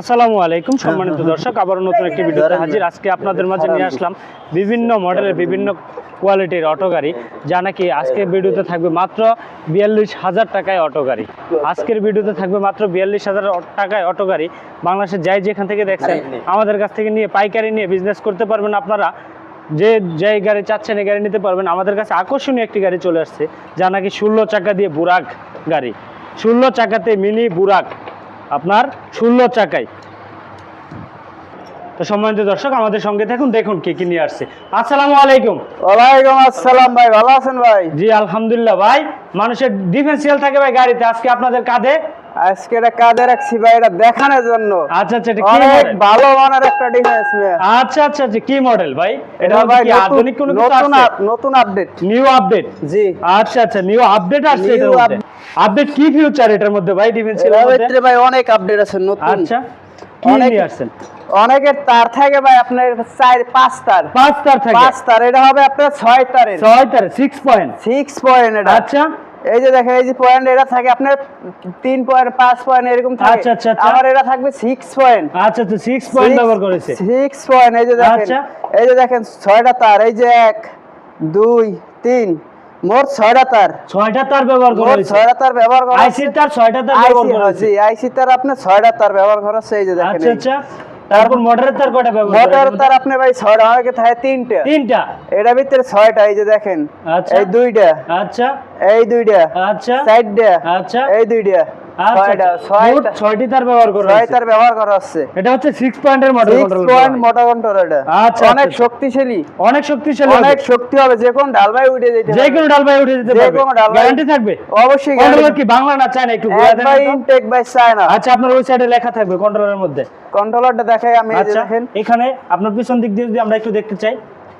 আসসালামু আলাইকুম সম্মানিত দর্শক আবার নতুন একটি ভিডিওতে হাজির। আজকে আপনাদের মাঝে নিয়ে আসলাম বিভিন্ন মডেলের বিভিন্ন কোয়ালিটির অটো গাড়ি যা নাকি আজকের ভিডিওতে থাকবে মাত্র বিয়াল্লিশ হাজার টাকায় অটো গাড়ি। আজকের ভিডিওতে থাকবে মাত্র বিয়াল্লিশ হাজার টাকায় অটো গাড়ি। বাংলাদেশের যাই যেখান থেকে দেখছেন আমাদের কাছ থেকে নিয়ে পাইকারি নিয়ে বিজনেস করতে পারবেন আপনারা। যে যেই গাড়ি চাচ্ছেন এই গাড়ি নিতে পারবেন। আমাদের কাছে আকর্ষণীয় একটি গাড়ি চলে আসছে যা নাকি ষোলো চাকা দিয়ে বুরাক গাড়ি। ষোলো চাকাতে মিনি বুরাক। আপনার ষোলো চাকায়। তো সম্মানিত দর্শক আমাদের সঙ্গে থাকুন দেখুন কে কি নিয়ে আসছে। আসসালামু আলাইকুম। ওয়ালাইকুম আসসালাম ভাই ভালো আছেন ভাই? জি আলহামদুলিল্লাহ ভাই। মানুষের ডিফেন্সিয়াল থাকে ভাই গাড়িতে আজকে আপনাদের কাঁধে? আজকে এটা কাজে রাখছি ভাই এটা দেখানোর জন্য। আচ্ছা আচ্ছা এটা কি অনেক ভালো মানের একটা ডিফেন্স আচ্ছা আচ্ছা আচ্ছা কি মডেল ভাই? এটা ভাই আধুনিক কোনো নতুন নতুন আপডেট নিউ আপডেট জি। আচ্ছা আচ্ছা নিউ আপডেট আসছে New এটার মধ্যে। আপডেট কি ফিউচার এটার মধ্যে ভাই ডিফেন্সিয়াল এর ভাই অনেক আপডেট আছে নতুন। আচ্ছা অনেকের তার থাকে ভাই আপনার চার পাঁচ তার। পাঁচ তার থাকে? পাঁচ তার এটা হবে আপনার ছয় তারের। ছয় তার সিক্স পয়েন্ট সিক্স পয়েন্ট এটা। আচ্ছা। এই যে দেখেন এই যে পয়েন্ট এটা থাকে আপনার তিন পয়েন্ট পাঁচ পয়েন্ট এরকম থাকে। আচ্ছা, আচ্ছা, আচ্ছা। আমার এটা থাকবে সিক্স পয়েন্ট আচ্ছা আচ্ছা সিক্স পয়েন্ট ব্যবহার করেছে। সিক্স পয়েন্ট এই যে দেখেন। আচ্ছা। এই যে দেখেন ছয়টা তার এই যে এক দুই তিন। মোট ছয়টা তার। ছয়টা তার ব্যবহার করা হয়েছে ছয়টা তার ব্যবহার করা আইসির তার ছয়টা তার ব্যবহার করা হয়েছে আইসি তার আপনি ছয়টা তার ব্যবহার করা হচ্ছে এই যে দেখেন আচ্ছা আচ্ছা। তারপর মোটরের তার কয়টা ব্যবহার মোটর তার আপনি ভাই ছয়টা আমাকে থাকে তিনটা? তিনটা? এটা ভিতরে ছয়টা এই যে দেখেন আচ্ছা। এই দুইটা। আচ্ছা। এই দুইটা। আচ্ছা। চারটা। আচ্ছা। এই দুইটা। ছয়টা। মোট ছয়টি তার ব্যবহার করা ছয় তার ব্যবহার করা হচ্ছে। এটা হচ্ছে সিক্স পয়েন্টের model six point motor control এটা। আচ্ছা, অনেক। শক্তিশালী। অনেক শক্তিশালী অনেক শক্তি হবে। যে কোন ডালবাই উঠে যেতে যে কোনো ডাল উঠে যেতে যে পারবে। কোনো গ্যারান্টি থাকবে? অবশ্যই কন্ট্রোলার কি বাংলা না চায় না একটু ঘুরে দেন ইনটেক বাই চায়না আচ্ছা আপনার ওই সাইডে লেখা থাকবে কন্ট্রোলারের মধ্যে। কন্ট্রোলারটা দেখাই আমি এই যে আচ্ছা দেখেন। এখানে আপনার পিছন দিক দিয়ে যদি আমরা একটু দেখতে চাই।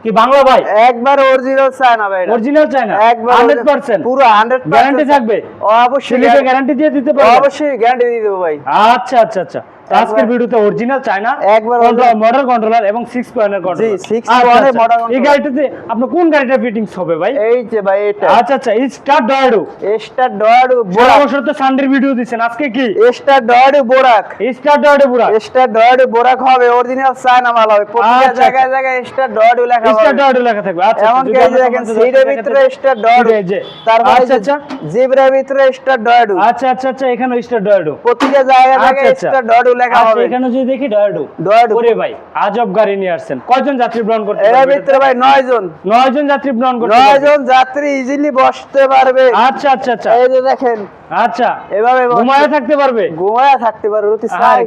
কি বাংলা ভাই? একবার অরিজিনাল চায়না ভাই। অরিজিনাল চায় না একবার হান্ড্রেড পার্সেন্ট পুরো 100% গ্যারান্টি থাকবে? অবশ্যই গ্যারান্টি দিয়ে দিতে পারব? অবশ্যই গ্যারান্টি দিয়ে দেবো ভাই। আচ্ছা আচ্ছা আচ্ছা। আজকের ভিডিওতে অরিজিনাল চায় না একবার মডেল কন্ট্রোলার এবং সিক্স পয়েন্টের কন্ট্রোলার six point এর model এই। গাড়িটাতে আপনার কোন গাড়িটা ফিটিংস হবে ভাই? এই যে ভাই এটা আচ্ছা আচ্ছা স্টার ডয়াডো এস্টার ডয়াডু বড় বোরাক বছর তো সানডের ভিডিও দিছেন আজকে কি? এস্টার ডয়াডু বোরাক স্টার ডয়াডো পুরা এস্টার ডয়াডু বোরাক হবে অরিজিনাল চায়না মাল হবে। প্রত্যেকটা আচ্ছা, জায়গায় আচ্ছা। জায়গায় এস্টার ডয়াডু লেখা স্টার হবে। ডয়াডো লেখা থাকবে। আচ্ছা এমন কি যে দেখেন সিটের ভিতরে স্টার ডয়াডু এই যে তারপরে আচ্ছা আচ্ছা। জিব্রার ভিতরে স্টার ডয়াডু আচ্ছা আচ্ছা আচ্ছা এখানে স্টার ডয়াডো প্রতিটা জায়গায় আচ্ছা, জায়গায় আচ্ছা। স্টার ডয়াডু লেখা আচ্ছা হবে। এখানে যদি দেখি ডয়াডো ডয়াডু ওরে ভাই আজব গাড়ি নিয়ে আসছেন। কয়জন যাত্রী গ্রহণ করতে এর ভিতরে ভাই নয় জন। নয় জন যাত্রী গ্রহণ করতে নয় পারবে? জন যাত্রী ইজিলি বসতে পারবে। আচ্ছা আচ্ছা আচ্ছা। এই যে দেখেন। আচ্ছা। এভাবে ঘুমায় থাকতে পারবে? ঘুমায় থাকতে পারবে। অতি সাইড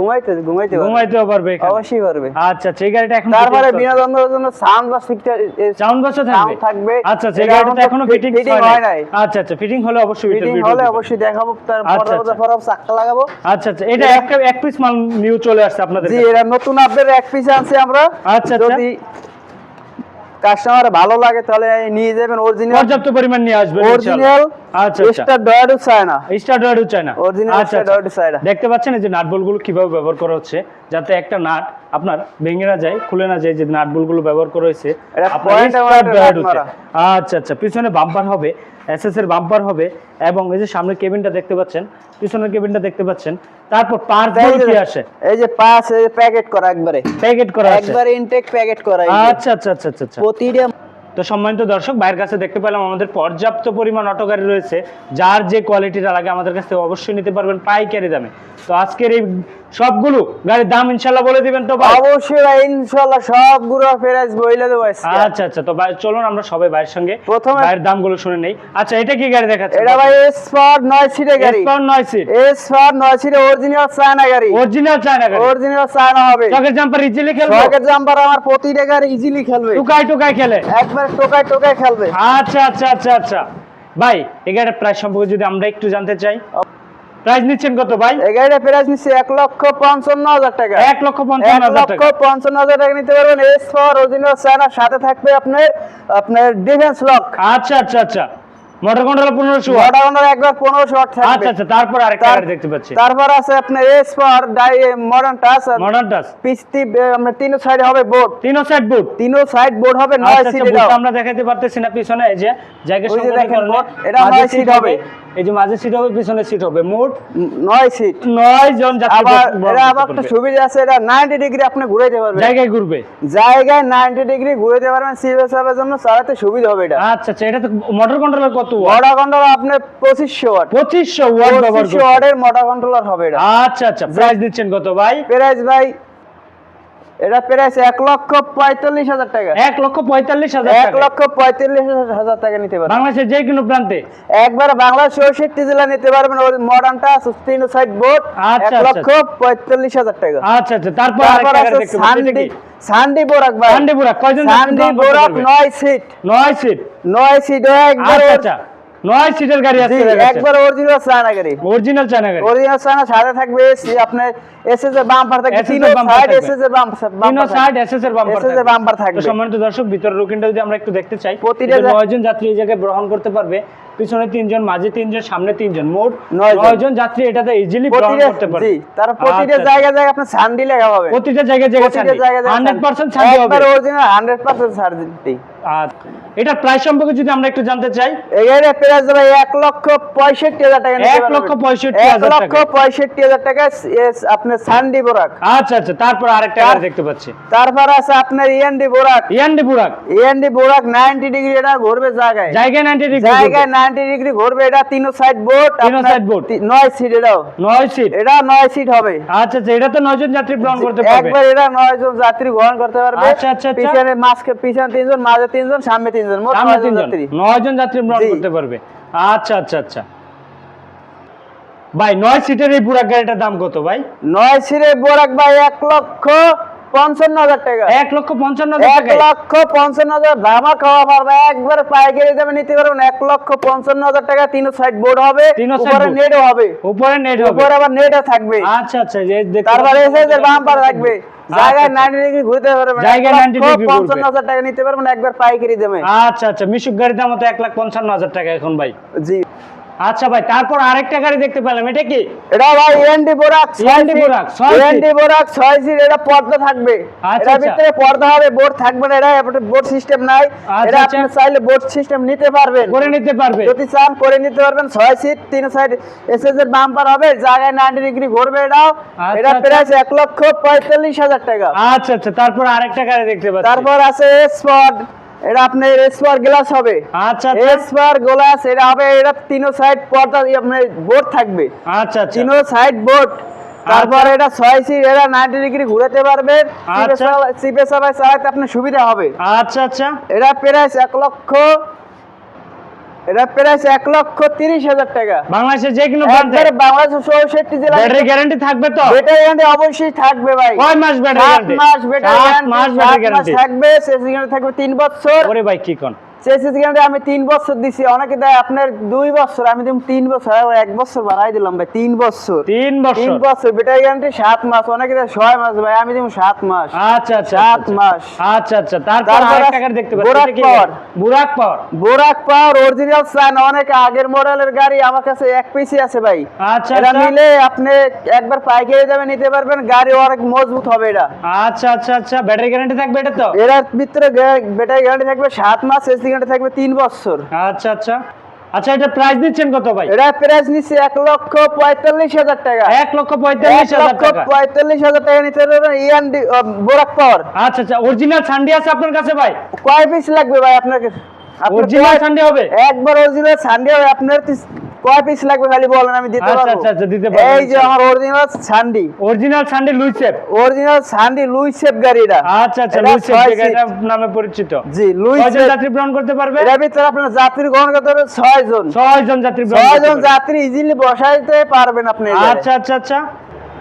ঘুমাইতে ঘুমাইতে পারবে। ঘুমাইতেও পারবে এখানে। অবশ্যই পারবে। আচ্ছা আচ্ছা এই গাড়িটা এখন তারপরে বিনোদনের জন্য সাউন্ড বা সিস্টেম সাউন্ড বক্সও থাকবে? থাকবে। আচ্ছা আচ্ছা এই এটা গাড়িটা এখন ফিটিং হয় নাই। আচ্ছা আচ্ছা ফিটিং হলে অবশ্যই ফিটিং হলে অবশ্যই দেখাবো। তার আচ্ছা, পরে আচ্ছা। পরে চাক্কা লাগাবো। আচ্ছা আচ্ছা এটা একটা এক পিস মাল নিউ চলে আসছে আপনাদের জি এরা নতুন আপডেট এক পিস আনছি আমরা। আচ্ছা, আচ্ছা। যদি কাস্টমার ভালো লাগে তাহলে নিয়ে যাবেন অরিজিনাল পর্যাপ্ত পরিমাণ নিয়ে আসবেন অরিজিনাল আচ্ছা স্টার ডয়াডু চায়না স্টার ডয়াডো চায় না অরিজিনাল স্টার। চায় না। দেখতে পাচ্ছেন এই যে নাট বলগুলো কীভাবে ব্যবহার করা হচ্ছে যাতে একটা নাট আপনার ভেঙে না যায় খুলে না যায় যে নাট বলগুলো ব্যবহার করা হয়েছে। আচ্ছা আচ্ছা পিছনে বাম্পার হবে এসএস এর বাম্পার হবে এবং এই যে সামনে কেবিনটা দেখতে পাচ্ছেন পিছনের কেবিনটা দেখতে পাচ্ছেন তারপর পার্ট কি আসে? এই যে পাঁচ এই প্যাকেট করা একবারে। প্যাকেট করা আছে। একবারে ইনটেক প্যাকেট করা আচ্ছা আচ্ছা আচ্ছা আচ্ছা আচ্ছা। প্রতিটা তো সম্মানিত দর্শক ভাইয়ের কাছে দেখতে পেলাম আমাদের পর্যাপ্ত পরিমাণ অটো গাড়ি রয়েছে যার যে কোয়ালিটিটা লাগে আমাদের কাছ থেকে অবশ্যই নিতে পারবেন পাইকারি দামে। তো আজকের এই সবগুলো? গাড়ির দাম ইনশাল্লাহ বলে দিবেন তো ভাই। অবশ্যই ভাই ইনশাআল্লাহ সবগুলো প্রাইস বইলে দেবো আচ্ছা আচ্ছা তো ভাই চলুন আমরা সবাই ভাইয়ের সঙ্গে প্রথমে- ভাইয়ের দামগুলো শুনে নেই। আচ্ছা এটা কি গাড়ি দেখাচ্ছে এটা ভাই এসপার নয় সিটের গাড়ি। নয় সিট। এসপার নয় সিটের অরিজিনাল চায়না গাড়ি। অরিজিনাল চায়না গাড়ি। অরিজিনাল চায়না হবে। চকের জাম্পার ইজিলি খেলব? শখের জাম্পার আমার প্রতিটা গাড়ি ইজিলি খেলবে। টুকাই টুকাই খেলে। একবার টোকায় টোকায় খেলবে। আচ্ছা আচ্ছা আচ্ছা আচ্ছা। ভাই এই গাড়ির প্রাইস সম্পর্কে যদি আমরা একটু জানতে চাই। প্রাইস নিচ্ছেন কত ভাই? এই গাড়িটা প্রাইস নিচ্ছে এক লক্ষ পঞ্চান্ন হাজার টাকা। এক লক্ষ পঞ্চান্ন লক্ষ পঞ্চান্ন হাজার টাকা নিতে পারবেন। এস ফর অরিজিনাল সাথে থাকবে আপনার আপনার ডিফেন্স লক আচ্ছা আচ্ছা আচ্ছা। মোটর কন্ট্রোল একবার আচ্ছা থাকবে। আচ্ছা তারপর আরেকটা গাড়ি দেখতে পাচ্ছি। তারপর আছে আপনার এস ফর ডাই মডার্ন টাচ মডার্ন টাচ পিস্তি আমরা তিন সাইডে হবে বোর্ড সাইড তিনও সাইড বোর্ড হবে নয় আচ্ছা আচ্ছা বুটটা আমরা দেখাতে পারতেছি না পিছনে এই যে জায়গা সংকটের কারণে এটা মাঝে সিট সিট হবে। এই যে মাঝে সিট হবে পিছনে সিট হবে। মোট সিট জন যাত্রী আবার এটা আবার একটা সুবিধা আছে এটা নাইনটি ডিগ্রি আপনি ঘুরাইতে পারবেন। জায়গায় ঘুরবে। জায়গায় নাইনটি ডিগ্রি ঘুরাইতে পারবেন সিএসএফের জন্য চালাতে সুবিধা হবে এটা। আচ্ছা আচ্ছা এটা তো মোটর কন্ট্রোলার কত মোটর কন্ট্রোল আপনার পঁচিশশো ওয়াট। পঁচিশশো ওয়াট ব্যবহার পঁচিশশো করছে ওয়াটের মোটর কন্ট্রোলার হবে এটা। আচ্ছা আচ্ছা প্রাইস দিচ্ছেন কত ভাই? প্রাইস ভাই এটা প্রাইস এক লক্ষ পঁয়তাল্লিশ হাজার টাকা। এক লক্ষ পঁয়তাল্লিশ হাজার এক লক্ষ পঁয়তাল্লিশ হাজার টাকা নিতে পারবেন। বাংলাদেশের যে কোনো প্রান্তে। একবার বাংলা চৌষট্টি জেলা নিতে পারবেন। মডার্নটা তিন সাইড বোর্ড এক। লক্ষ পঁয়তাল্লিশ হাজার টাকা। আচ্ছা আচ্ছা তারপর সান্ডি সান্ডি বোরাক ভাই। সান্ডি বুড়া কয়জন সান্ডি বোরাক নয় সিট নয় সিট নয় সিট একবার আচ্ছা আচ্ছা। নয় সিটের গাড়ি আছে একবার অরিজিনাল চায়না গাড়ি। অরিজিনাল চায়না গাড়ি। অরিজিনাল চায়না সাথে থাকবে এসি আপনার এসএস এর বাম্পার থাকবে SS তিন এর bumper সাইড এসএস এর বাম্পার তিনো সাইড এসএস এর বাম্পার এসএস এর বাম্পার থাকবে। সম্মানিত দর্শক ভিতরের রুকিনটা যদি আমরা একটু দেখতে চাই প্রতিটা নয়জন যাত্রী এই জায়গায় গ্রহণ করতে পারবে। পিছনে তিনজন মাঝে তিনজন সামনে তিনজন মোট নয়জন। যাত্রী এটাতে ইজিলি গ্রহণ করতে পারবে। জি তার প্রতিটা আচ্ছা, জায়গায় জায়গায় আপনার সান্ডি লেখা হবে। প্রতিটা জায়গায় জায়গায় প্রতিটা জায়গায় সান্ডি। হবে। অরিজিনাল আর এটার প্রাইস সম্পর্কে যদি আমরা একটু জানতে চাই প্রাইস লক্ষ হাজার টাকা লক্ষ হাজার টাকা। সান্ডি বোরাক আচ্ছা আচ্ছা তারপর আরেকটা গাড়ি দেখতে পাচ্ছি। তারপর আছে আপনার ইএনডি বোরাক ইয়ান্ডি বুড়াক ইএনডি বোরাক নাইনটি ডিগ্রি এটা ঘুরবে জায়গায়। জায়গায় নাইনটি ডিগ্রি জায়গায় নাইনটি ডিগ্রি ঘুরবে এটা তিন সাইড বোর্ড তিনো side board। নয় সিট এটাও। নয় সিট এটা নয় সিট হবে। আচ্ছা আচ্ছা এটা তো নয়জন যাত্রী গ্রহণ করতে পারবে। একবার এটা নয় জন যাত্রী গ্রহণ করতে পারবে। আচ্ছা, আচ্ছা, আচ্ছা। পিছনে তিনজন মাঝে তিনজন সামনে তিনজন সামনে তিনজন। যাত্রী। নয়জন যাত্রী ভ্রমণ করতে পারবে। আচ্ছা আচ্ছা আচ্ছা। ভাই নয় সিটের এই বুড়াক গাড়িটার দাম কত ভাই? নয় সিটের বোরাক ভাই এক লক্ষ পঞ্চান্ন হাজার টাকা। এক লক্ষ পঞ্চান্ন এক লক্ষ পঞ্চান্ন হাজার ধামা খাওয়া পারবে একবার পাইকারি দামে নিতে পারবেন। এক লক্ষ পঞ্চান্ন হাজার টাকা তিন সাইড বোর্ড হবে উপরে board। হবে। উপরে নেট হবে। উপরে আবার নেটও থাকবে। আচ্ছা আচ্ছা যে তারপরে এসে যে বাম্পার থাকবে। জায়গায় আচ্ছা, নাইনটি ডিগ্রি ঘুরতে পারবেন। জায়গায় 90 degree ঘুরবে। টাকা নিতে পারবেন একবার পাইকারি দামে। আচ্ছা আচ্ছা মিশুক গাড়ির দাম তো এক লাখ পঞ্চান্ন হাজার টাকা এখন ভাই। জি। আচ্ছা ভাই তারপর আরেকটা গাড়ি দেখতে পেলাম এটা কি? এটা ভাই এনডি বোরাক END বোরাক, ছয় এনডি বোরাক ছয় সিট। এটা পর্দা থাকবে। আচ্ছা, এটার আচ্ছা। ভিতরে পর্দা হবে বোর্ড থাকবে না এটা বোর্ড সিস্টেম নাই। আচ্ছা, এটা। আপনি চাইলে বোর্ড সিস্টেম নিতে পারবেন। করে নিতে পারবে। যদি চান করে নিতে পারবেন ছয় সিট তিন সাইড এসএস এর বাম্পার হবে জায়গায় নাইনটি ডিগ্রি ঘুরবে এটাও। এটা আচ্ছা। প্রাইস এক লক্ষ পঁয়তাল্লিশ হাজার টাকা। আচ্ছা আচ্ছা তারপর আরেকটা গাড়ি দেখতে পাচ্ছি। তারপর আছে স্পট এটা আপনার এসপার গ্লাস হবে। আচ্ছা এসপার গ্লাস এটা হবে এটা তিনো সাইড পর্দা আপনার বোর্ড থাকবে। আচ্ছা আচ্ছা। তিনো সাইড বোর্ড তারপর এটা ছয় সিট এটা নাইনটি ডিগ্রি ঘুরাতে পারবে। আচ্ছা। সিপে সবাই চালাতে আপনার সুবিধা হবে। আচ্ছা আচ্ছা। এটা প্রায় এক লক্ষ এটা প্রাইস এক লক্ষ তিরিশ হাজার টাকা। বাংলাদেশের যে কোনো প্রান্তে বাংলাদেশের চৌষট্টি জেলা ব্যাটারি গ্যারান্টি থাকবে তো? ব্যাটারি গ্যারান্টি অবশ্যই থাকবে ভাই। কয় মাস ব্যাটারি গ্যারান্টি মাস ব্যাটারি মাস ব্যাটারি গ্যারান্টি থাকবে শেষ গ্যারান্টি থাকবে তিন বছর। ওরে ভাই কি কোন? শেষ গ্যারান্টি আমি তিন বছর দিছি অনেকে দেয় আপনার দুই বছর আমি দিম তিন বছর এক বছর বাড়াই দিলাম ভাই তিন বছর। তিন তিন বছর বছর ব্যাটারি গ্যারান্টি সাত মাস অনেকে দেয় ছয় মাস ভাই আমি দিম সাত মাস। আচ্ছা আচ্ছা সাত আচ্ছা। মাস। আচ্ছা আচ্ছা তারপর তারপর আরেকটা গাড়ি দেখতে পাচ্ছি বুরাক পাওয়ার। বুরাক পাওয়ার? বোরাক পাওয়ার অরিজিনাল অনেক আগের মডেলের গাড়ি আমার কাছে এক পিসি আছে ভাই। আচ্ছা এটা আচ্ছা। নিলে আপনি একবার পাইকারি দামে নিতে পারবেন গাড়ি অনেক মজবুত হবে এটা। আচ্ছা আচ্ছা আচ্ছা ব্যাটারি গ্যারান্টি থাকবে এটা তো? এর ভিতরে ব্যাটারি গ্যারান্টি থাকবে সাত মাস এসি গ্যারান্টি থাকবে তিন বছর। আচ্ছা আচ্ছা। আচ্ছা এটা প্রাইস দিচ্ছেন কত ভাই? এটা প্রাইস নিচ্ছে এক লক্ষ পঁয়তাল্লিশ হাজার টাকা। এক লক্ষ পঁয়তাল্লিশ হাজার টাকা। পঁয়তাল্লিশ হাজার টাকা নিতে ইয়ান বোরাক পাওয়ার আচ্ছা আচ্ছা। অরিজিনাল সান্ডি আছে আপনার কাছে ভাই? কয় পিস লাগবে ভাই আপনাকে? অরিজিনাল সান্ডি হবে? একবার অরিজিনাল সানডে হবে আপনার কয় পিস লাগবে খালি বলেন আমি দিতে আচ্ছা, পারব? আচ্ছা, আচ্ছা, দিতে পারব এই যে আমার অরিজিনাল সান্ডি অরিজিনাল সান্ডি লুইসেপ অরিজিনাল সান্ডি লুই শেপ গাড়িটা। আচ্ছা আচ্ছা লুই শেপ গাড়িটা নামে পরিচিত। জি লুই শেপ যাত্রী গ্রহণ করতে পারবে? এর ভিতরে আপনারা যাত্রী গ্রহণ করতে হবে ছয় জন ছয় জন যাত্রী গ্রহণ ছয় জন যাত্রী ইজিলি বসাইতে পারবেন আপনি আচ্ছা আচ্ছা আচ্ছা।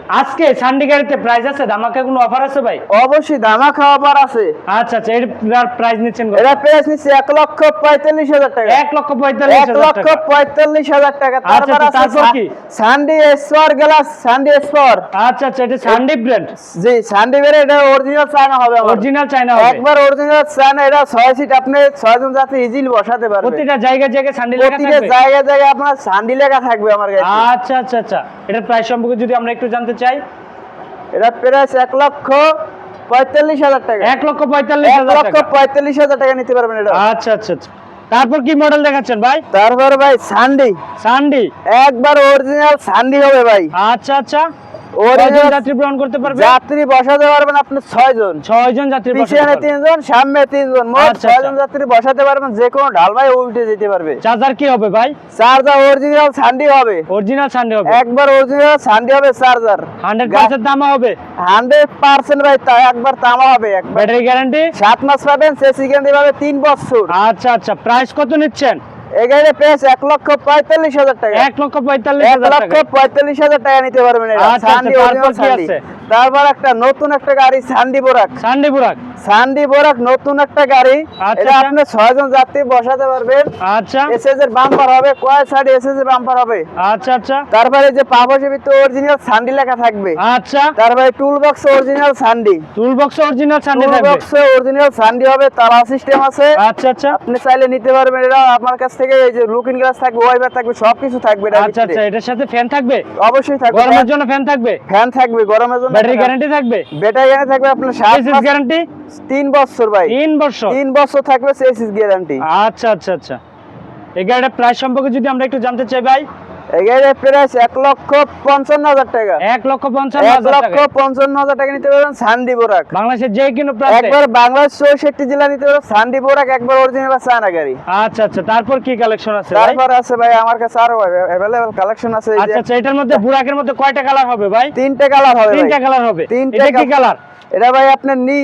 আজকে সান্ডি গাড়িতে প্রাইস আছে ধামাকা কোনো অফার আছে ভাই? অবশ্যই খাওয়া পার আছে। আচ্ছা আচ্ছা এর প্রাইস নিচ্ছেন? এটা প্রাইস নিচ্ছে এক লক্ষ পঁয়তাল্লিশ হাজার টাকা। এক লক্ষ পঁয়তাল্লিশ এক লক্ষ পঁয়তাল্লিশ হাজার টাকা। তারপর আচ্ছা, আছে তারপর কি? সান্ডি এসপর গ্লাস সান্ডি এসপর আচ্ছা আচ্ছা এটা সান্ডি ব্র্যান্ড জি সান্ডি বেরে এটা অরিজিনাল চায়না হবে অরিজিনাল চাইনা হবে। একবার অরিজিনাল চায়না এটা ছয় সিট আপনি ছয় জন যাত্রী ইজিলি বসাতে পারবেন। প্রতিটা জায়গায় জায়গায় সান্ডি লেখা প্রতিটা থাকবে? জায়গায় জায়গায় আপনার সান্ডি লেখা থাকবে আমার কাছে আচ্ছা আচ্ছা আচ্ছা এটার প্রাইস সম্পর্কে যদি আমরা একটু জানতে চাই। এটা প্রাইস এক লক্ষ পঁয়তাল্লিশ হাজার টাকা। এক লক্ষ পঁয়তাল্লিশ এক লক্ষ পঁয়তাল্লিশ হাজার টাকা নিতে পারবেন এটা আচ্ছা আচ্ছা আচ্ছা। তারপর কি মডেল দেখাচ্ছেন ভাই? তারপর ভাই সান্ডি সান্ডি একবার অরিজিনাল সান্ডি হবে ভাই। আচ্ছা আচ্ছা। কয়জন যাত্রী গ্রহণ করতে পারবে? যাত্রী বসাতে পারবেন আপনি ছয় জন ছয় জন যাত্রী পিছনে পারবে। তিনজন সামনে তিনজন মোট আচ্ছা, আচ্ছা। জন যাত্রী বসাতে পারবেন যে কোনো ঢাল উল্টে যেতে পারবে। চার্জার কি হবে ভাই? চার্জার অরিজিনাল সান্ডি হবে। অরিজিনাল সানডি হবে। একবার অরিজিনাল সান্ডি হবে চার্জার। হান্ড্রেড পার্সেন্ট দামা হবে। হান্ড্রেড পার্সেন্ট ভাই তা একবার তামা হবে একবার। ব্যাটারি গ্যারান্টি মাস পাবেন সেসি গ্যারান্টি পাবে তিন বছর। আচ্ছা আচ্ছা। প্রাইস কত নিচ্ছেন? এই গাড়ির প্রাইস এক লক্ষ পঁয়তাল্লিশ হাজার টাকা। এক লক্ষ পঁয়তাল্লিশ এক লক্ষ পঁয়তাল্লিশ হাজার টাকা নিতে পারবেন আচ্ছা, আচ্ছা, অরিজিনাল তারপর কি আছে? তারপর একটা নতুন একটা গাড়ি সান্ডি বোরাক। সানডি বুরাক? সান্ডি বোরাক নতুন একটা গাড়ি। আচ্ছা, এটা আচ্ছা। আপনি ছয় জন যাত্রী বসাতে পারবেন। আচ্ছা। এসএস এর বাম্পার হবে কয় সাইড এসএস এর বাম্পার হবে? আচ্ছা আচ্ছা। তারপরে যে পাপসে ভিতরে অরিজিনাল সান্ডি লেখা থাকবে। আচ্ছা। তারপরে টুল বক্স অরিজিনাল সান্ডি। টুল বক্স অরিজিনাল সানডি টুল থাকবে বক্সে অরিজিনাল সান্ডি হবে তালা সিস্টেম আছে। আচ্ছা আচ্ছা। আপনি চাইলে নিতে পারবেন এটা আমার কাছ থেকে এই যে লুকিং গ্লাস থাকবে ওয়াইপার থাকবে সবকিছু থাকবে আচ্ছা আচ্ছা। এটার সাথে ফ্যান থাকবে? অবশ্যই থাকবে। গরমের জন্য ফ্যান থাকবে? ফ্যান থাকবে গরমের জন্য ব্যাটারি গ্যারান্টি থাকবে? ব্যাটারি গ্যারান্টি থাকবে আপনার 7 মাস- গ্যারান্টি তিন বছর ভাই। তিন বছর? তিন বছর থাকবে সেসিস গ্যারান্টি আচ্ছা আচ্ছা আচ্ছা। এই গাড়িটার প্রাইস সম্পর্কে যদি আমরা একটু জানতে চাই ভাই এই গাড়ির প্রাইস এক লক্ষ পঞ্চান্ন হাজার টাকা। এক লক্ষ পঞ্চান্ন এক লক্ষ পঞ্চান্ন হাজার টাকা নিতে পারবেন সান্ডি বোরাক বাংলাদেশের যে কোনো একবার বাংলাদেশ চৌষট্টি জেলা নিতে পারবেন সান্ডি বোরাক একবার অরিজিনাল চায়না গাড়ি। আচ্ছা আচ্ছা তারপর কি কালেকশন আছে তারপর আছে ভাই আমার কাছে আরও অ্যাভেলেবল কালেকশন আছে আচ্ছা আচ্ছা এটার মধ্যে বুরাকের মধ্যে কয়টা কালার হবে ভাই? তিনটে কালার হবে তিনটা কালার হবে। তিনটা কি কালার এটা ভাই আপনার নি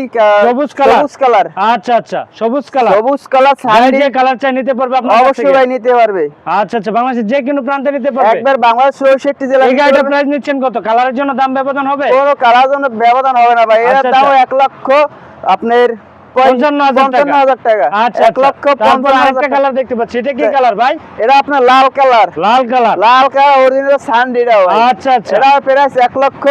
সবুজ colour। সবুজ কালার। আচ্ছা আচ্ছা সবুজ কালার। সবুজ কালার সান্ডি যে কালার চাই নিতে পারবে আপনার কাছ অবশ্যই ভাই নিতে পারবে। আচ্ছা আচ্ছা বাংলাদেশের যে কোনো প্রান্তে নিতে পারবে? একবার বাংলাদেশ চৌষট্টি জেলা এই পারবে। প্রাইস নিচ্ছেন কত? কালারের জন্য দাম ব্যবধান হবে? কোনো কালার জন্য ব্যবধান হবে না ভাই। এর আচ্ছা, দাম আচ্ছা। এক লক্ষ আপনার পঞ্চান্ন হাজার পঞ্চান্ন টাকা। আচ্ছা এক লক্ষ। কালার। কালার এটা আপনার লাল কালার। লাল কালার। লাল কালার অরিজিনাল সানডিটা ভাই। আচ্ছা আচ্ছা। প্রাইস এক লক্ষ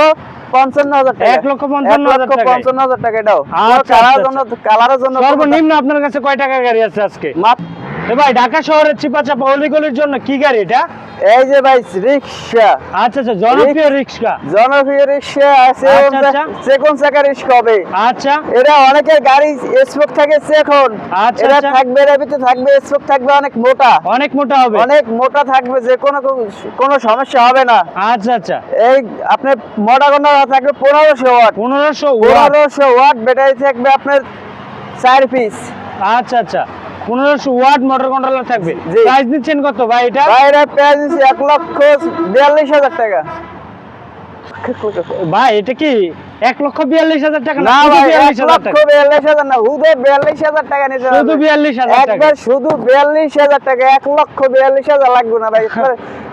পঞ্চান্ন হাজার টাকা। এক লক্ষ পঞ্চান্ন হাজার পঞ্চান্ন হাজার টাকা এটাও কালারের কালার আচ্ছা, জন্য কালারের জন্য সর্বনিম্ন আপনার কাছে কয় টাকা গাড়ি আছে আজকে? মাত্র এ ভাই ঢাকা শহরের চিপা চাপা অলিগলির জন্য কি গাড়ি এটা? এই যে ভাই রিক্সা। আচ্ছা আচ্ছা জনপ্রিয় রিক্সা জনপ্রিয় রিক্সা আছে আচ্ছা, আচ্ছা। সেকন্ড চাকা রিক্সা হবে। আচ্ছা। এটা অনেকের গাড়ি স্পোক থাকে সেখন। আচ্ছা, এটা আচ্ছা। থাকবে এর ভিতরে থাকবে স্পোক থাকবে অনেক মোটা। অনেক মোটা হবে। অনেক মোটা থাকবে যে কোনো কোনো সমস্যা হবে না। আচ্ছা আচ্ছা। এই আপনার মোটা কোনো থাকবে পনেরোশো ওয়াট। পনেরোশো পনেরোশো ওয়াট ব্যাটারি থাকবে আপনার চার পিস। আচ্ছা আচ্ছা। পনেরোশো ওয়াট মোটর কন্ট্রোলার থাকবে। প্রাইস দিচ্ছেন কত ভাই এটা? বাইরে প্রাইস দিচ্ছি এক লক্ষ বিয়াল্লিশ হাজার টাকা। ভাই এটা কি এক লক্ষ বিয়াল্লিশ হাজার টাকা না শুধু ভাই বিয়াল্লিশ এক হাজার লক্ষ টাকা? বিয়াল্লিশ হাজার না শুধু বিয়াল্লিশ হাজার টাকা নিতে শুধু বিয়াল্লিশ হাজার একবার শুধু বিয়াল্লিশ হাজার টাকা এক লক্ষ বিয়াল্লিশ হাজার লাগবে না ভাই।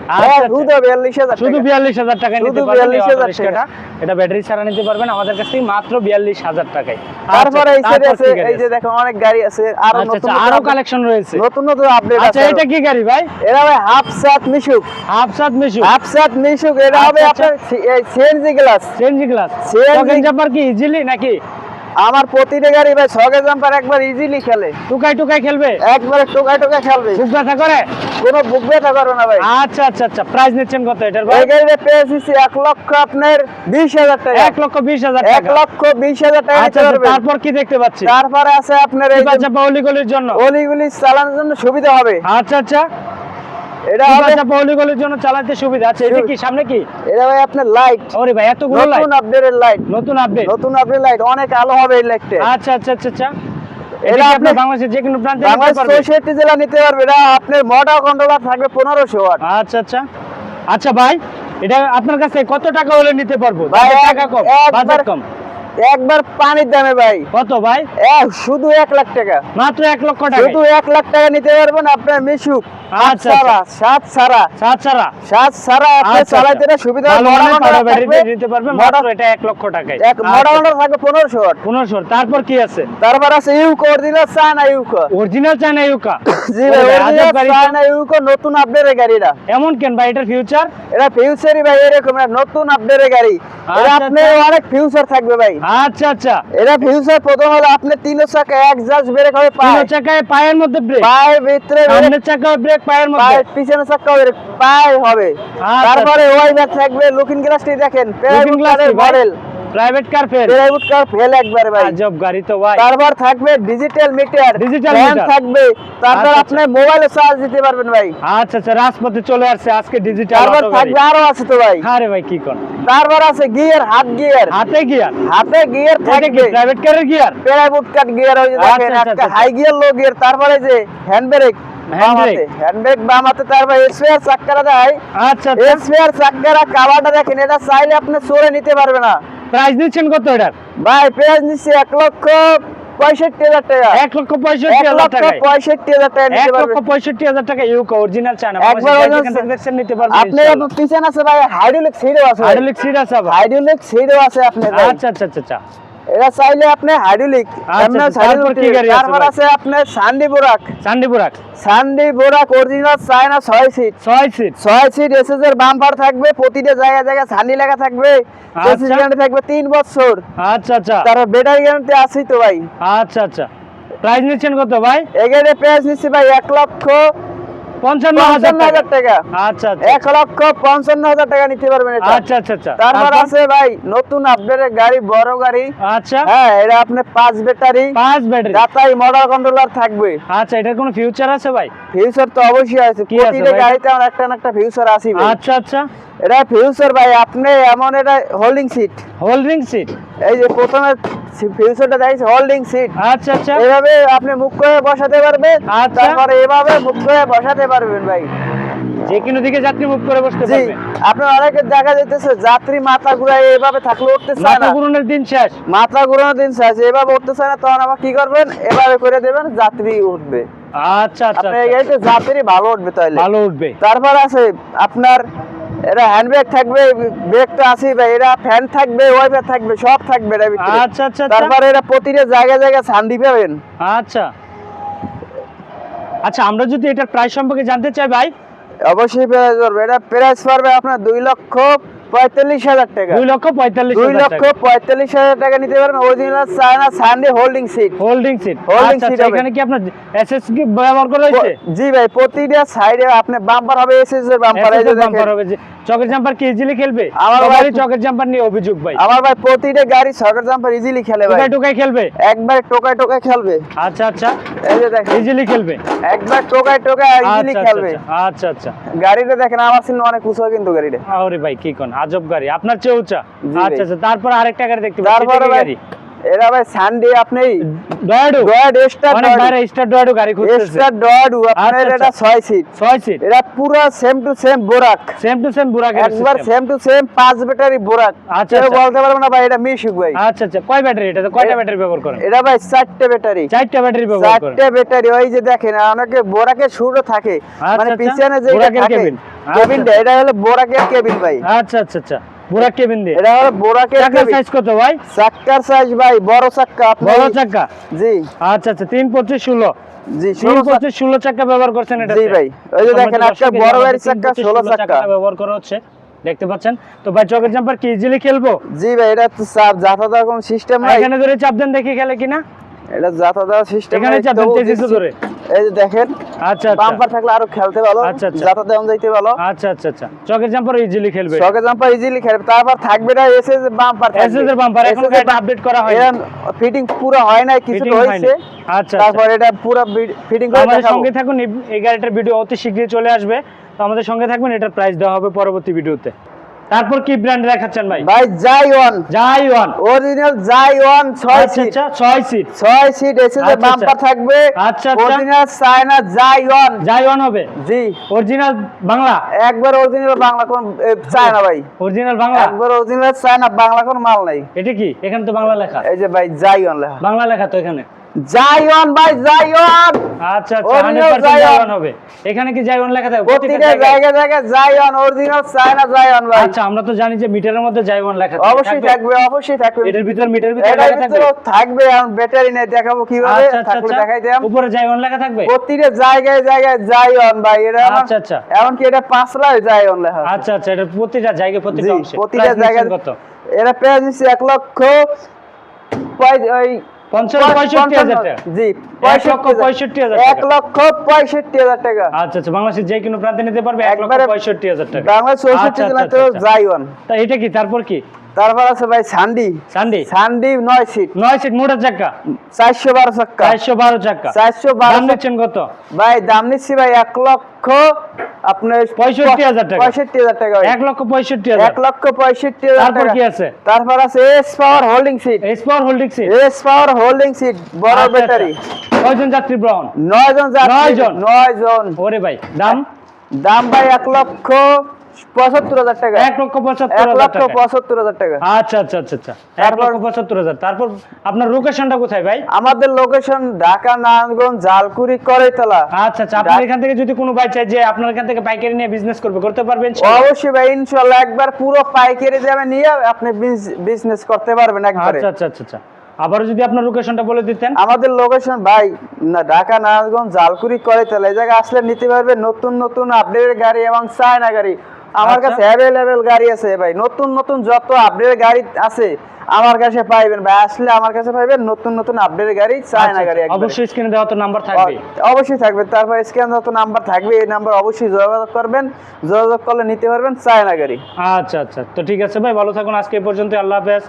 শুধু বিয়াল্লিশ হাজার টাকা। বিয়াল্লিশ হাজার টাকা নিতে পারবেন এই 42,000 অটো রিক্সাটা। এটা ব্যাটারি ছাড়া নিতে পারবেন আমাদের কাছ থেকে মাত্র বিয়াল্লিশ হাজার টাকায়। তারপরে এই আচ্ছা, আছে এই যে দেখো অনেক গাড়ি আছে আরও আচ্ছা নতুন আচ্ছা আরও কালেকশন রয়েছে। নতুন নতুন আপডেট এটা কি গাড়ি ভাই? এরা ভাই হাফ সাত মিশুক। হাফসাদ মিশু হাফ সাত মিশুক এটা হবে। আপনার CNG glass CNG class CNG jumper কি ইজিলি নাকি? আমার প্রতিটা গাড়ি ভাই ছকে জাম্পার একবার ইজিলি খেলে। টুকাই টুকাই খেলবে? একবারে টোকা টোকা খেলবে। বুক ব্যথা করে? কোনো বুক ব্যথা করবে না ভাই। আচ্ছা আচ্ছা আচ্ছা প্রাইস নিচ্ছেন কত এটার ভাই? এই গাড়িটা পেয়ে এসেছি এক লক্ষ আপনার বিশ হাজার টাকা। এক লক্ষ বিশ হাজার এক লক্ষ বিশ হাজার টাকা আচ্ছা আচ্ছা, তারপর কি দেখতে পাচ্ছি? তারপরে আছে আপনার এই চাপা অলিগলির জন্য। অলিগুলি চালানোর জন্য সুবিধা হবে। আচ্ছা আচ্ছা। এটা চিপা হবে জন্য চালাতে সুবিধা আছে? এটা কি সামনে কি? এটা ভাই আপনার লাইট ওরে ভাই এতগুলো লাইট নতুন আপডেটের লাইট নতুন আপডেট নতুন আপডেট লাইট অনেক আলো হবে এই লাইটটা আচ্ছা আচ্ছা আচ্ছা আচ্ছা। এটা এটা আপনি আপনি- বাংলাদেশের যে কোনো প্রান্তে নিতে পারবেন চৌষট্টি জেলা নিতে পারবে। এটা আপনার মোটর কন্ট্রোলার থাকবে পনেরোশো ওয়াট। আচ্ছা আচ্ছা। আচ্ছা ভাই এটা আপনার কাছে কত টাকা হলে নিতে পারব? ভাই, টাকা কম একবার- কম। একবার পানির দামে ভাই। কত ভাই? শুধু এক লাখ টাকা। মাত্র এক লক্ষ টাকা শুধু এক লাখ টাকা নিতে পারবেন আপনার মিশুক। আচ্ছা, সারা সাত সারা। সাত সারা? সাত সারা আপনি চালাইতে। সুবিধা ভালো মোটা মানের মোটা পাওয়ার ব্যাটারি থাকবে, নিতে পারবেন মোটা- এটা এক লক্ষ টাকায়। এক মোটা মোটা থাকবে পনেরোশো পনেরোশো তারপর কি আছে? তারপর আছে ইউকো অরিজিনাল চায়না ইউকো। Original China ইউকা? জি ভাই ভাই, অরিজিনাল চায়না ইউকো নতুন আপডেটের গাড়িটা। এমন কেন ভাই এটার ফিউচার এটা ফিউচারই ভাই এরকম নতুন আপডেটের গাড়ি। এটা আচ্ছা, আপনার আচ্ছা। অনেক ফিউচার থাকবে ভাই। আচ্ছা আচ্ছা। এটা ফিউচার প্রথম হলো তিন চাকা এক জাজ ব্রেক হবে পায়ে। চাকায় পায়ের মধ্যে ব্রেক পায়ের ভিতরে সামনের চাকায় ব্রেক পায়ের মধ্যে। পিছনে চাকা হবে পায়ে হবে। আচ্ছা, তারপরে থাকবে লুকিং গ্লাসটি দেখেন Looking glass কি ভাই? Model. Private car fail? Private car fail একবারে ভাই। আজব গাড়ি তো ভাই। তারপর থাকবে ডিজিটাল মিটার ফ্যান meter। থাকবে। তারপর আচ্ছা, আপনি মোবাইলে চার্জ দিতে পারবেন ভাই। আচ্ছা আচ্ছা রাজপথে চলে আসছে আজকে ডিজিটাল তারপর থাকবে আরও আছে তো ভাই। আরে ভাই কি কোন? তারপর আছে গিয়ার হাত গিয়ার হাতে গিয়ার হাতে গিয়ার থাকবে। প্রাইভেট কারের গিয়ার প্রাইভেট কাট গিয়ার ওই যে দেখেন। হাই গিয়ার লো গিয়ার তারপরে যে হ্যান্ড ব্রেক বাম হাতে তারপর দেয়। আচ্ছা আচ্ছা। চাক্কারা কাভারটা দেখেন এটা চাইলে আপনি সরে নিতে পারবে না। প্রাইস দিচ্ছেন কত এটার? ভাই পেঁয়াজ নিচ্ছে এক লক্ষ পঁয়ষট্টি হাজার টাকা। এক লক্ষ পঁয়ষট্টি হাজার লক্ষ পঁয়ষট্টি হাজার টাকা এক লক্ষ পঁয়ষট্টি হাজার টাকা ইউকো অরিজিনাল চায়না। একবার নিতে পারবেন আপনি পিছনে আছে ভাই হাইড্রোলিক সিটও আছে হাইড্রোলিক সিট আছে হাইড্রোলিক সিটও আছে আপনি আচ্ছা আচ্ছা আচ্ছা আচ্ছা। এটা চাইলে আপনি হাইড্রোলিক কি গাড়ি আছে তারপর আছে আপনার সান্ডি বোরাক। চান্দিপুরাক সান্ডি বোরাক অরিজিনাল চায়না ছয় সিট ছয় সিট ছয় সিট এসএস এর বাম্পার থাকবে প্রতিটা জায়গায় জায়গায় সান্ডি লেখা থাকবে। আচ্ছা। এসএস গ্যারান্টি থাকবে তিন বছর। আচ্ছা আচ্ছা। তারপর ব্যাটারি গ্যারান্টি তো ভাই। আচ্ছা আচ্ছা। প্রাইস নিচ্ছেন কত ভাই? এখানে প্রাইস নিচ্ছে ভাই এক লক্ষ পঞ্চান্ন হাজার টাকা টাকা। আচ্ছা আচ্ছা। এক লক্ষ পঞ্চান্ন হাজার টাকা নিতে পারবেন আচ্ছা আচ্ছা আচ্ছা। তারপর? আছে ভাই নতুন আপডেটের গাড়ি বড় গাড়ি। আচ্ছা। হ্যাঁ এটা আপনার পাঁচ ব্যাটারি। পাঁচ ব্যাটারি। যাতাই কন্ট্রোলার থাকবে। আচ্ছা এটার কোনো ফিউচার আছে ভাই? ফিউচার তো অবশ্যই আছে। প্রতিটা গাড়িতে আমার একটা না একটা ফিউচার আছে আচ্ছা আচ্ছা। এটা ফিউচার ভাই আপনি এমন এটা হোল্ডিং সিট হোল্ডিং সিট এই যে প্রথমে ফিউচারটা দেখছি হোল্ডিং সিট আচ্ছা আচ্ছা। এভাবে আপনি মুখ করে বসাতে পারবেন আচ্ছা। তারপরে এভাবে মুখ করে বসাতে পারবেন ভাই। যে কোনো দিকে যাত্রী মুখ করে বসতে পারবে। আপনার অনেকে দেখা যাইতেছে যাত্রী মাথা ঘুরায় এভাবে থাকলে উঠতে চায় মাথা না। ঘুরনের দিন শেষ। মাথা ঘুরানোর দিন শেষ এভাবে উঠতে চায় না তখন আবার কি করবেন? এভাবে করে দেবেন যাত্রী উঠবে। আচ্ছা আচ্ছা আপনার এই আচ্ছা। গাড়িতে যাত্রী ভালো উঠবে তাহলে ভালো উঠবে। তারপর আছে আপনার এটা হ্যান্ড ব্রেক থাকবে ব্রেক তো আছেই ভাই এটা ফ্যান থাকবে ওয়াইফাই থাকবে সব থাকবে এটার ভিতরে। আচ্ছা আচ্ছা আচ্ছা। তারপর এটা প্রতিটা জায়গায় জায়গায় শান্তি পাবেন আচ্ছা। আচ্ছা আমরা যদি এটার প্রাইস সম্পর্কে জানতে চাই ভাই? অবশ্যই প্রাইস করবে এটা প্রাইস পড়বে আপনার দুই লক্ষ পঁয়তাল্লিশ হাজার টাকা। দুই লক্ষ পঁয়তাল্লিশ দুই লক্ষ পঁয়তাল্লিশ হাজার টাকা নিতে পারেন original China Sunday holding seat holding seat seat আচ্ছা, এখানে কি আপনার এসএস কি ব্যবহার করা হয়েছে? জি ভাই প্রতিটা সাইডে আপনি বাম্পার হবে এসএস এর বাম্পার এর হবে চকের জাম্পার কি ইজিলি খেলবে? আমার ভাই- চকের জাম্পার নিয়ে অভিযোগ ভাই। আমার ভাই প্রতিটা গাড়ি সকেট জাম্পার ইজিলি খেলে ভাই। টোকাই খেলবে? একবার টোকায় টোকায় খেলবে। আচ্ছা আচ্ছা। এই যে দেখেন। ইজিলি খেলবে? একবার টোকায় টোকায় ইজিলি আচ্ছা খেলবে। আচ্ছা আচ্ছা আচ্ছা। গাড়িটা দেখেন আমার সিন অনেক উঁচু কিন্তু গাড়িটা। আরে ভাই কি কোন আজব গাড়ি। আপনার চেয়ে উঁচা? আচ্ছা আচ্ছা তারপর আরেকটা গাড়ি দেখতে পাচ্ছি তারপরে গাড়ি। এরা ভাই সানডে আপনি ডয়াডু ডয়াড স্টার অনেক বাইরে স্টার ডয়াডু গাড়ি খুঁজতেছে। স্টার ডয়াড আপনার আচ্ছা, এটা আচ্ছা। 6 সিট ছয় সিট এটা পুরো সেম টু সেম বোরাক সেম টু সেম বুরাকের একবার সেম টু সেম পাঁচ ব্যাটারি বোরাক আচ্ছা, আচ্ছা। বলতে পারবে না ভাই এটা মিশুক ভাই। আচ্ছা আচ্ছা। কয় ব্যাটারি এটা? কয়টা ব্যাটারি ব্যবহার করেন? এটা ভাই ব্যাটারি ব্যাটারি ব্যবহার করেন। ব্যাটারি ওই যে দেখেন অনেকে বোরাকের সুরও থাকে। মানে আচ্ছা। পিছনে যে বোরাকের cabin। কেবিনটা এটা হলো বোরাকের কেবিন ভাই। আচ্ছা আচ্ছা আচ্ছা। বুরাক কেবিন দিয়ে? এটা হলো বোরাকের চাকার সাইজ কত ভাই? চাক্কার সাইজ ভাই বড় আপনি বড় চাকা? জি। আচ্ছা আচ্ছা তিন পঁচিশ ষোলো। জি তিন ষোলো চাক্কা পঁচিশ ষোলো চাকা ব্যবহার করছেন এটা জি ভাই। ওই যে দেখেন একটা বড় চাক্কা ষোলো চাক্কা ব্যবহার করা হচ্ছে দেখতে পাচ্ছেন? তো ভাই চকের জাম্পার কি ইজিলি খেলব? জি ভাই এটা তো চাপ যাতা দেওয়ার সিস্টেম নাই। এখানে ধরে চাপ দেন দেখি খেলে কিনা? এটা যাতা সিস্টেম এখানে ধরে। এই যে দেখেন আচ্ছা আচ্ছা। বাম্পার থাকলে আরও খেলতে ভালো আচ্ছা, আচ্ছা। যাতা দেওয়া যাইতে ভালো। আচ্ছা আচ্ছা আচ্ছা। চকের জাম্পার ইজিলি খেলবে। শকে জাম্পার ইজিলি খেলবে তারপর থাকবে না এসে যে বাম্পার এসএস এর বাম্পার এখন এটা আপডেট করা হয় ফিটিং পুরো হয় নাই কিছু আচ্ছা তারপর এটা পুরো ফিটিং করে আমাদের সঙ্গে থাকুন এই গাড়িটার ভিডিও অতি শীঘ্রই চলে আসবে। তো আমাদের সঙ্গে থাকবেন এটার প্রাইস দেওয়া হবে পরবর্তী ভিডিওতে তারপর কি ব্র্যান্ড দেখাচ্ছেন ভাই? ভাই যাই ওয়ান যাই ওয়ান অরিজিনাল যাই ওয়ান ছয় আচ্ছা সিট আচ্ছা ছয় সিট ছয় সিট এসে যে আচ্ছা, বাম্পার আচ্ছা। থাকবে আচ্ছা, আচ্ছা। অরিজিনাল চায়না যাই ওয়ান যাই ওয়ান হবে? জি। অরিজিনাল বাংলা? একবার অরিজিনাল বাংলা কোন চায়না ভাই। অরিজিনাল বাংলা? একবার অরিজিনাল চায়না বাংলা কোন মাল নাই। এটা কি? এখানে তো বাংলা লেখা। এই যে ভাই যাই ওয়ান লেখা। বাংলা লেখা তো এখানে। যাই ওয়ান ভাই যাই আচ্ছা আচ্ছা Original হান্ড্রেড পার্সেন্ট Zion। যাই ওয়ান হবে। এখানে কি যাই লেখা থাকবে প্রতিটা জায়গায়? জায়গায় জায়গায় অরিজিনাল চায়না যাই ভাই। আচ্ছা আমরা তো জানি যে মিটারের মধ্যে যাই লেখা থাকে। অবশ্যই থাকবে? অবশ্যই থাকবে। এটার ভিতর মিটার ভিতর লেখা থাকবে? থাকবে এখন ব্যাটারি নেই দেখাবো কীভাবে। আচ্ছা আচ্ছা থাকলে আচ্ছা। দেখাই দিলাম। উপরে যাই লেখা থাকবে? প্রতিটা জায়গায় জায়গায় যাই ওয়ান ভাই এটা আচ্ছা, আচ্ছা। এমনকি এটা পাঁচলায় যাই ওয়ান লেখা আচ্ছা আচ্ছা এটা প্রতিটা জায়গায় প্রতিটা অংশে। প্রতিটা জায়গায় কত? এটা পেয়ে নিচ্ছি এক লক্ষ পঁয়- ওই পঞ্চাশ পঁয়ষট্টি হাজার টাকা। জি এক লক্ষ পঁয়ষট্টি হাজার এক লক্ষ পঁয়ষট্টি হাজার টাকা। আচ্ছা আচ্ছা বাংলাদেশের যে কোনো প্রান্তে নিতে পারবে এক লক্ষ পঁয়ষট্টি হাজার টাকা। বাংলাদেশ চৌষট্টি আচ্ছা, আচ্ছা, আচ্ছা। তা এটা কি? তারপর কি? তারপর আছে ভাই সান্ডি। সানডে? সান্ডি নয় সিট। নয় সিট মোটর চাক্কা? চারশো বারো চাক্কা। চারশো বারো চাক্কা? চারশো বারো দাম দিচ্ছেন কত? ভাই দাম নিচ্ছি ভাই এক লক্ষ আপনার 65,000 টাকা। পঁয়ষট্টি হাজার টাকা এক লক্ষ পঁয়ষট্টি হাজার। এক লক্ষ পঁয়ষট্টি হাজার তারপর টাকা। কি আছে? তারপর আছে S power holding seat S power holding seat S power holding seat বড় ব্যাটারি। কয়জন যাত্রী গ্রহণ নয় জন যাত্রী, নয় জন। নয় জন ওরে ভাই দাম? দাম ভাই এক লক্ষ পঁচাত্তর হাজার টাকা। এক লক্ষ পঁচাত্তর হাজার পঁচাত্তর হাজার টাকা। আচ্ছা আচ্ছা আচ্ছা আচ্ছা। এক লক্ষ পঁচাত্তর হাজার। তারপর আপনার লোকেশনটা কোথায় ভাই? আমাদের লোকেশন ঢাকা নারায়ণগঞ্জ জালকুড়ি করেতলা আচ্ছা আচ্ছা। আপনার এখান থেকে যদি কোনো ভাই চায় যে আপনার এখান থেকে পাইকারি নিয়ে বিজনেস করবে করতে পারবেন অবশ্যই ভাই ইনশাল্লাহ একবার পুরো পাইকারি দামে নিয়ে আপনি বিজনেস করতে পারবেন একবারে। আচ্ছা আচ্ছা আচ্ছা আচ্ছা। যদি আপনার লোকেশনটা বলে দিতেন। আমাদের লোকেশন ভাই না ঢাকা নারায়ণগঞ্জ জালকুড়ি করেতলা এই জায়গায় আসলে নিতে পারবে নতুন নতুন আপডেটের গাড়ি এবং চায়না গাড়ি। আমার আচ্ছা। কাছে অ্যাভেলেবেল গাড়ি আছে ভাই। নতুন নতুন যত আপডেট গাড়ি আছে আমার কাছে পাইবেন ভাই। আসলে আমার কাছে পাইবেন নতুন নতুন আপডেট গাড়ি চায়না আচ্ছা, গাড়ি আচ্ছা, একবারে। অবশ্যই স্ক্রিনে দেওয়া তো নাম্বার থাকবে। অবশ্যই থাকবে। তারপর স্ক্রিনে দেওয়া তো নাম্বার থাকবে। এই নাম্বার অবশ্যই যোগাযোগ করবেন। যোগাযোগ করলে নিতে পারবেন চায়না গাড়ি। আচ্ছা আচ্ছা। তো ঠিক আছে ভাই ভালো থাকুন। আজকে এই পর্যন্ত আল্লাহ হাফেজ।